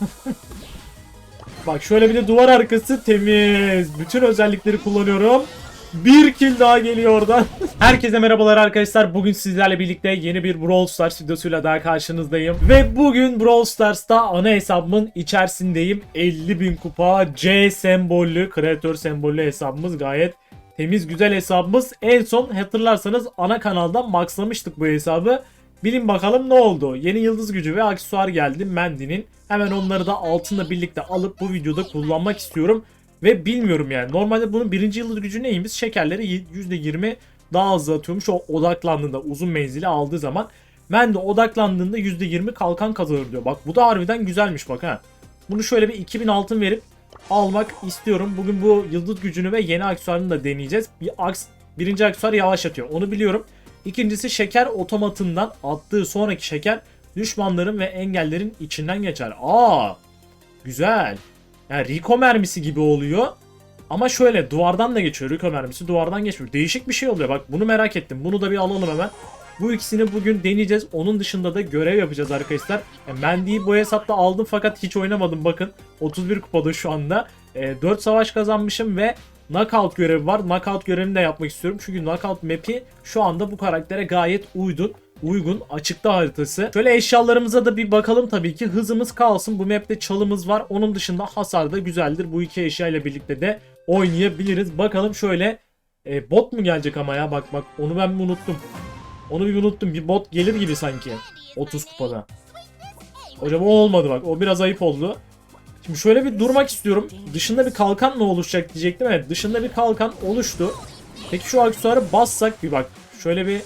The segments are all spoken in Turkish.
Bak şöyle bir de duvar arkası temiz. Bütün özellikleri kullanıyorum. Bir kill daha geliyor oradan. Herkese merhabalar arkadaşlar. Bugün sizlerle birlikte yeni bir Brawl Stars videosuyla daha karşınızdayım. Ve bugün Brawl Stars'ta ana hesabımın içerisindeyim. 50.000 kupa C sembollü, kreatör sembollü hesabımız gayet temiz güzel hesabımız. En son hatırlarsanız ana kanalda maxlamıştık bu hesabı. Bilin bakalım ne oldu? Yeni yıldız gücü ve aksesuar geldi Mendy'nin. Hemen onları da altınla birlikte alıp bu videoda kullanmak istiyorum. Ve bilmiyorum yani. Normalde bunun birinci yıldız gücü neymiş? Şekerleri %20 daha hızlı atıyormuş. O odaklandığında uzun menzili aldığı zaman. Mendy odaklandığında %20 kalkan kazanır diyor. Bak bu da harbiden güzelmiş bak ha. Bunu şöyle bir 2000 altın verip almak istiyorum. Bugün bu yıldız gücünü ve yeni aksesuarını da deneyeceğiz. Bir aks birinci aksesuar yavaşlatıyor. Onu biliyorum. İkincisi şeker otomatından attığı sonraki şeker düşmanların ve engellerin içinden geçer. Aa! Güzel. Yani Rico mermisi gibi oluyor. Ama şöyle duvardan da geçiyor. Rico mermisi duvardan geçmiyor. Değişik bir şey oluyor. Bak bunu merak ettim. Bunu da bir alalım hemen. Bu ikisini bugün deneyeceğiz. Onun dışında da görev yapacağız arkadaşlar. Yani Mendy'yi bu hesapta aldım fakat hiç oynamadım. Bakın 31 kupada şu anda. E, 4 savaş kazanmışım ve Knockout görevi var. Knockout görevini de yapmak istiyorum. Çünkü Knockout map'i şu anda bu karaktere gayet uydun. Uygun. Açıkta haritası. Şöyle eşyalarımıza da bir bakalım tabii ki. Hızımız kalsın. Bu map'te çalımız var. Onun dışında hasar da güzeldir. Bu iki eşya ile birlikte de oynayabiliriz. Bakalım şöyle e, bot mu gelecek ama ya bak bak onu ben unuttum. Onu bir unuttum. Bir bot gelir gibi sanki. 30 kupada. Hocam o olmadı bak. O biraz ayıp oldu. Şimdi şöyle bir durmak istiyorum. Dışında bir kalkan mı oluşacak diyecektim. Evet dışında bir kalkan oluştu. Peki şu aksesuarı bassak bir bak. Şöyle bir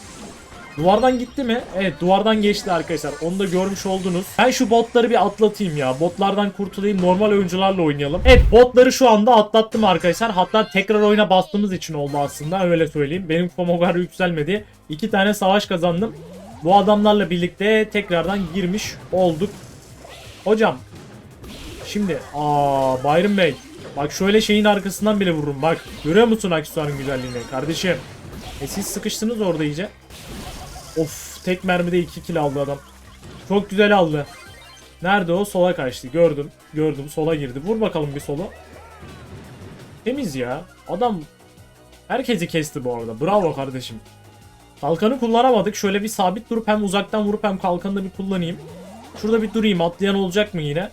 Duvardan gitti mi? Evet duvardan geçti arkadaşlar. Onu da görmüş oldunuz. Ben şu botları bir atlatayım ya. Botlardan kurtulayım. Normal oyuncularla oynayalım. Evet botları şu anda atlattım arkadaşlar. Hatta tekrar oyuna bastığımız için oldu aslında. Öyle söyleyeyim. Benim kupam o yükselmedi. İki tane savaş kazandım. Bu adamlarla birlikte tekrardan girmiş olduk. Hocam. Şimdi. Aa Byron Bey. Bak şöyle şeyin arkasından bile vururum. Bak görüyor musun aksesuarın güzelliğini kardeşim? E siz sıkıştınız orada iyice. Of tek mermide 2 kill aldı adam. Çok güzel aldı. Nerede o? Sola kaçtı. Gördüm. Gördüm. Sola girdi. Vur bakalım bir solu. Temiz ya. Adam herkesi kesti bu arada. Bravo kardeşim. Kalkanı kullanamadık. Şöyle bir sabit durup hem uzaktan vurup hem kalkanı da bir kullanayım. Şurada bir durayım. Atlayan olacak mı yine?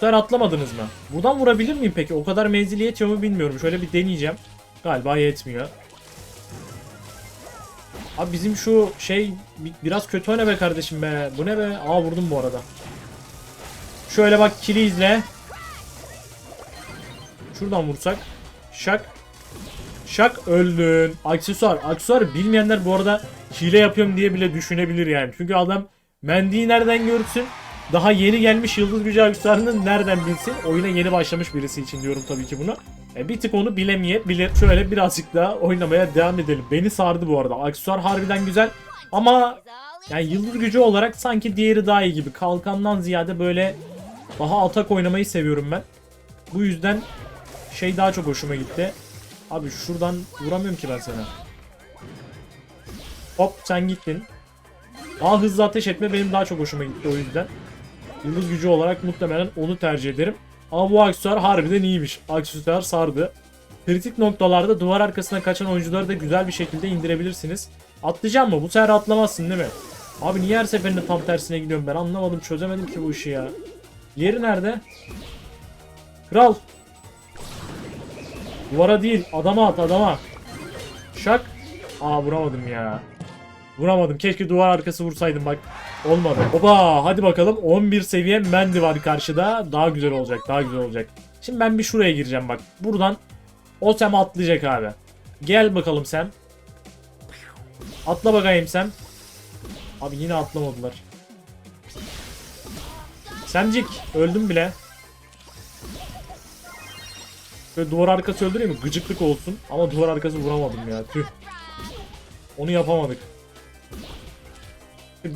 Sefer atlamadınız mı? Buradan vurabilir miyim peki? O kadar menzili yetiyor mu bilmiyorum. Şöyle bir deneyeceğim. Galiba yetmiyor. Abi bizim şu şey bi- biraz kötü oyna be kardeşim be. Bu ne be? Aa vurdum bu arada. Şöyle bak kili izle. Şuradan vursak. Şak. Şak öldün. Aksesuar. Aksesuar bilmeyenler bu arada hile yapıyorum diye bile düşünebilir yani. Çünkü adam Mendy'yi nereden görsün? Daha yeni gelmiş yıldız gücü aksesuarını nereden bilsin? Oyuna yeni başlamış birisi için diyorum tabii ki bunu. E, bir tık onu bilemeyebilir. Şöyle birazcık daha oynamaya devam edelim. Beni sardı bu arada. Aksesuar harbiden güzel. Ama yani yıldız gücü olarak sanki diğeri daha iyi gibi. Kalkandan ziyade böyle daha atak oynamayı seviyorum ben. Bu yüzden şey daha çok hoşuma gitti. Abi şuradan vuramıyorum ki ben sana. Hop sen gittin. Daha hızlı ateş etme benim daha çok hoşuma gitti o yüzden. Yıldız gücü olarak muhtemelen onu tercih ederim. Ama bu aksesuar harbiden iyiymiş. Aksesuar sardı. Kritik noktalarda duvar arkasına kaçan oyuncuları da güzel bir şekilde indirebilirsiniz. Atlayacağım mı? Bu sefer atlamazsın değil mi? Abi niye her seferinde tam tersine gidiyorum ben anlamadım çözemedim ki bu işi ya. Yeri nerede? Kral. Duvara değil adama at adama. Şak. Aa vuramadım ya. Vuramadım. Keşke duvar arkası vursaydım bak. Olmadı. Oba hadi bakalım 11 seviye Mendy var karşıda. Daha güzel olacak daha güzel olacak. Şimdi ben bir şuraya gireceğim bak. Buradan o atlayacak abi. Gel bakalım Sam. Atla bakayım Sam. Abi yine atlamadılar. Samcik öldüm bile. Böyle duvar arkası öldüreyim mi? Gıcıklık olsun. Ama duvar arkası vuramadım ya. Tüh. Onu yapamadık.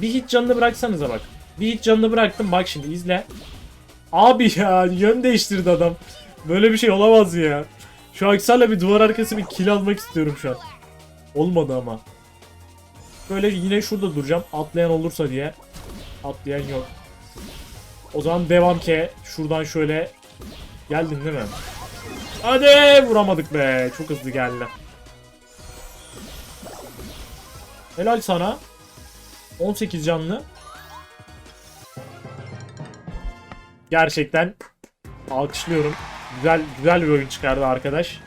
Bir hit canını bıraksanıza bak. Bir hit canını bıraktım bak şimdi izle. Abi ya yön değiştirdi adam. Böyle bir şey olamaz ya. Şu aksarla bir duvar arkası bir kill almak istiyorum şu an. Olmadı ama. Böyle yine şurada duracağım. Atlayan olursa diye. Atlayan yok. O zaman devam ki. Şuradan şöyle. Geldin değil mi? Hadi vuramadık be. Çok hızlı geldi. Helal sana. 18 canlı. Gerçekten alkışlıyorum. Güzel güzel bir oyun çıkardı arkadaş.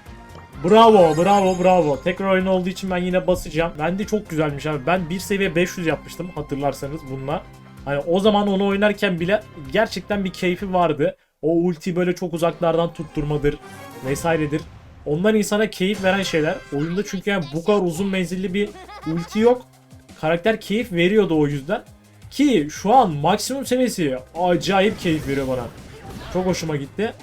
Bravo, bravo, bravo. Tekrar oyun olduğu için ben yine basacağım. Bence çok güzelmiş abi. Ben bir seviye 500 yapmıştım hatırlarsanız bununla. Hani o zaman onu oynarken bile gerçekten bir keyfi vardı. O ulti böyle çok uzaklardan tutturmadır vesairedir. Onlar insana keyif veren şeyler. Oyunda çünkü yani bu kadar uzun menzilli bir ulti yok. Karakter keyif veriyordu o yüzden. Ki şu an maksimum seviyesi acayip keyif veriyor bana. Çok hoşuma gitti.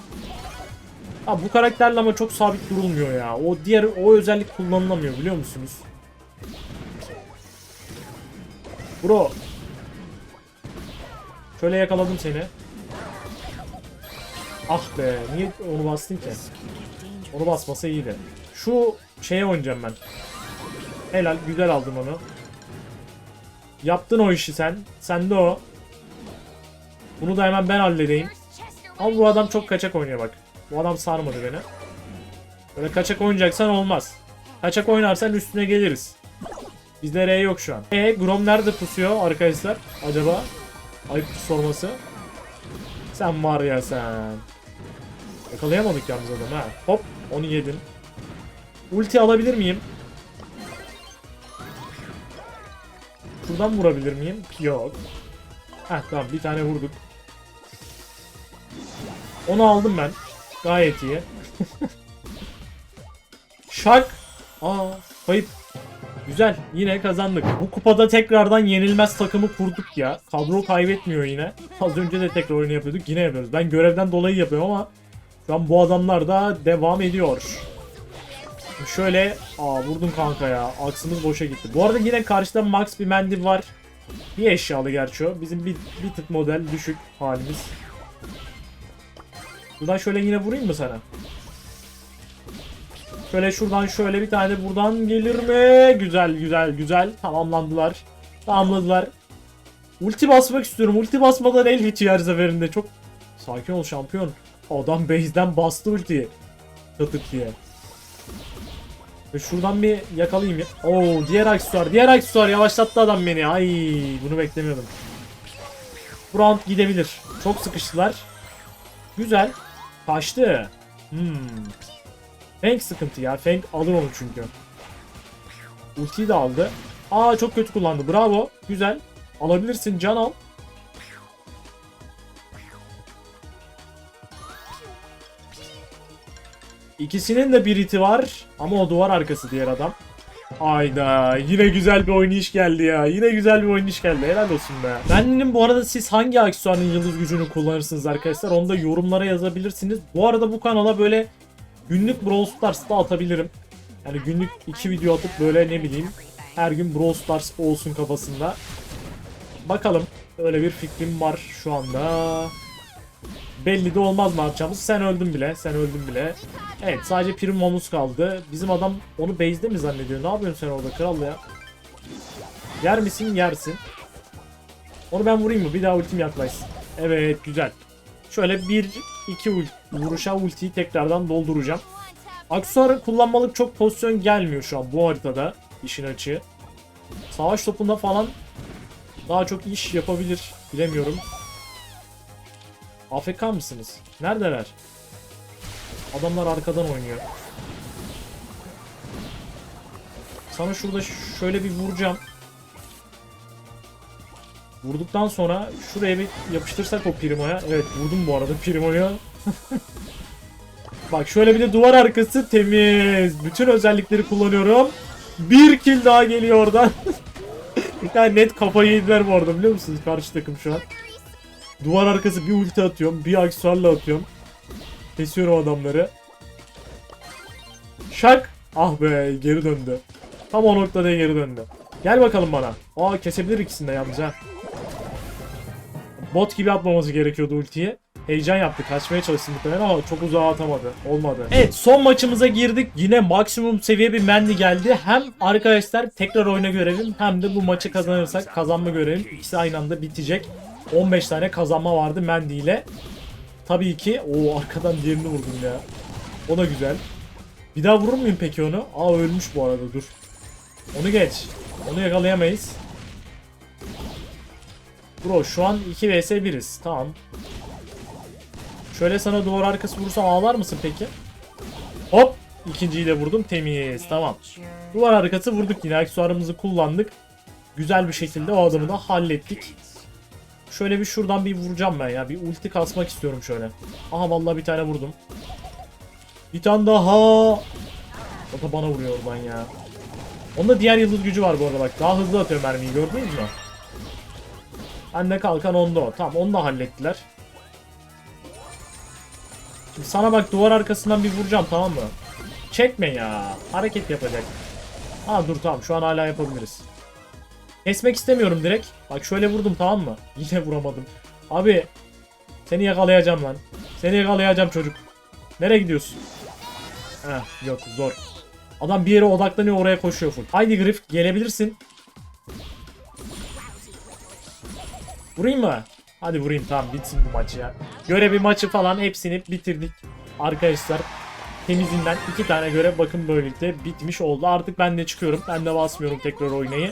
Ha bu karakterle ama çok sabit durulmuyor ya. O diğer o özellik kullanılamıyor biliyor musunuz? Bro. Şöyle yakaladım seni. Ah be, niye onu bastın ki? Onu basmasa iyiydi. Şu şeye oynayacağım ben. Helal, güzel aldım onu. Yaptın o işi sen. Sen de o. Bunu da hemen ben halledeyim. Ama bu adam çok kaçak oynuyor bak. Bu adam sarmadı beni. Böyle kaçak oynayacaksan olmaz. Kaçak oynarsan üstüne geliriz. Bizde R yok şu an. E Grom nerede pusuyor arkadaşlar? Acaba? Ayıp sorması. Sen var ya sen. Yakalayamadık yalnız adamı ha. Hop onu yedin. Ulti alabilir miyim? Şuradan vurabilir miyim? Yok. Heh tamam bir tane vurduk. Onu aldım ben. Gayet iyi. Şak. Aa kayıp. Güzel. Yine kazandık. Bu kupada tekrardan yenilmez takımı kurduk ya. Kadro kaybetmiyor yine. Az önce de tekrar oyunu yapıyorduk. Yine yapıyoruz. Ben görevden dolayı yapıyorum ama şu an bu adamlar da devam ediyor. Şöyle aa vurdum kanka ya. Aksımız boşa gitti. Bu arada yine karşıda Max bir mendil var. Bir eşyalı gerçi o. Bizim bir, bir tık model düşük halimiz. Buradan şöyle yine vurayım mı sana? Şöyle şuradan şöyle bir tane buradan gelir mi? Güzel güzel güzel. Tamamlandılar. Tamamladılar. Ulti basmak istiyorum. Ulti basmadan el bitiyor her seferinde. Çok sakin ol şampiyon. Adam base'den bastı ultiyi. Tıtık diye. Şuradan bir yakalayayım ya. Oo diğer aksesuar. Diğer aksesuar yavaşlattı adam beni. Ay bunu beklemiyordum. Bu round gidebilir. Çok sıkıştılar. Güzel. Kaçtı. Hmm. Feng sıkıntı ya. Feng alır onu çünkü. Ultiyi de aldı. Aa çok kötü kullandı. Bravo. Güzel. Alabilirsin can al. İkisinin de bir iti var. Ama o duvar arkası diğer adam. Ayda yine güzel bir oynayış geldi ya. Yine güzel bir oynayış geldi. Helal olsun be. Bendim bu arada siz hangi aksesuarın yıldız gücünü kullanırsınız arkadaşlar? Onu da yorumlara yazabilirsiniz. Bu arada bu kanala böyle günlük Brawl Stars'ta atabilirim. Yani günlük iki video atıp böyle ne bileyim her gün Brawl Stars olsun kafasında. Bakalım. Öyle bir fikrim var şu anda. Belli de olmaz ne yapacağımız. Sen öldün bile. Sen öldün bile. Evet sadece Primomuz kaldı. Bizim adam onu base'de mi zannediyor? Ne yapıyorsun sen orada kral ya? Yer misin? Yersin. Onu ben vurayım mı? Bir daha ultim yaklaşsın. Evet güzel. Şöyle bir iki ult vuruşa ultiyi tekrardan dolduracağım. Aksesuarı kullanmalık çok pozisyon gelmiyor şu an bu haritada. işin açığı. Savaş topunda falan daha çok iş yapabilir. Bilemiyorum. AFK mısınız? Neredeler? Adamlar arkadan oynuyor. Sana şurada şöyle bir vuracağım. Vurduktan sonra şuraya bir yapıştırsak o Primo'ya. Evet vurdum bu arada Primo'ya. Bak şöyle bir de duvar arkası temiz. Bütün özellikleri kullanıyorum. Bir kill daha geliyor oradan. yani net kafayı yediler bu arada biliyor musunuz karşı takım şu an. Duvar arkası bir ulti atıyorum. Bir aksesuarla atıyorum. Kesiyorum adamları. Şak. Ah be geri döndü. Tam o noktada geri döndü. Gel bakalım bana. Aa kesebilir ikisini de yalnız ha. Bot gibi atmaması gerekiyordu ultiyi. Heyecan yaptı. Kaçmaya çalıştı muhtemelen ama çok uzağa atamadı. Olmadı. Evet son maçımıza girdik. Yine maksimum seviye bir Mendy geldi. Hem arkadaşlar tekrar oyna görevim hem de bu maçı kazanırsak kazanma görevim. ikisi aynı anda bitecek. 15 tane kazanma vardı Mandy ile. Tabii ki o arkadan diğerini vurdum ya. O da güzel. Bir daha vurur muyum peki onu? Aa ölmüş bu arada dur. Onu geç. Onu yakalayamayız. Bro şu an 2 vs 1'iz. Tamam. Şöyle sana duvar arkası vursam ağlar mısın peki? Hop! İkinciyi de vurdum. Temiz. Tamam. Duvar arkası vurduk yine. Aksesuarımızı kullandık. Güzel bir şekilde o adamı da hallettik. Şöyle bir şuradan bir vuracağım ben ya. Bir ulti kasmak istiyorum şöyle. Aha vallahi bir tane vurdum. Bir tane daha. O da bana vuruyor oradan ya. Onda diğer yıldız gücü var bu arada bak. Daha hızlı atıyor mermiyi gördünüz mü? Anne kalkan onda o. Tamam onu da hallettiler. Şimdi sana bak duvar arkasından bir vuracağım tamam mı? Çekme ya. Hareket yapacak. Ha dur tamam şu an hala yapabiliriz. Kesmek istemiyorum direkt. Bak şöyle vurdum tamam mı? Yine vuramadım. Abi seni yakalayacağım lan. Seni yakalayacağım çocuk. Nereye gidiyorsun? Heh yok zor. Adam bir yere odaklanıyor oraya koşuyor full. Haydi Griff gelebilirsin. Vurayım mı? Hadi vurayım tamam bitsin bu maç ya. Görevi maçı falan hepsini bitirdik. Arkadaşlar temizinden iki tane görev bakın böylelikle bitmiş oldu. Artık ben de çıkıyorum. Ben de basmıyorum tekrar oynayı.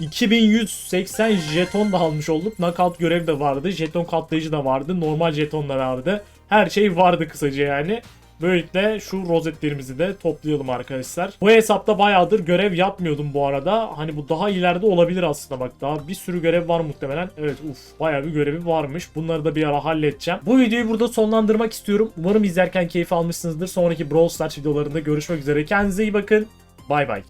2180 jeton da almış olduk. Knockout görev de vardı. Jeton katlayıcı da vardı. Normal jeton da vardı. Her şey vardı kısaca yani. Böylelikle şu rozetlerimizi de toplayalım arkadaşlar. Bu hesapta bayağıdır görev yapmıyordum bu arada. Hani bu daha ileride olabilir aslında bak. Daha bir sürü görev var muhtemelen. Evet uf bayağı bir görevi varmış. Bunları da bir ara halledeceğim. Bu videoyu burada sonlandırmak istiyorum. Umarım izlerken keyif almışsınızdır. Sonraki Brawl Stars videolarında görüşmek üzere. Kendinize iyi bakın. Bay bay.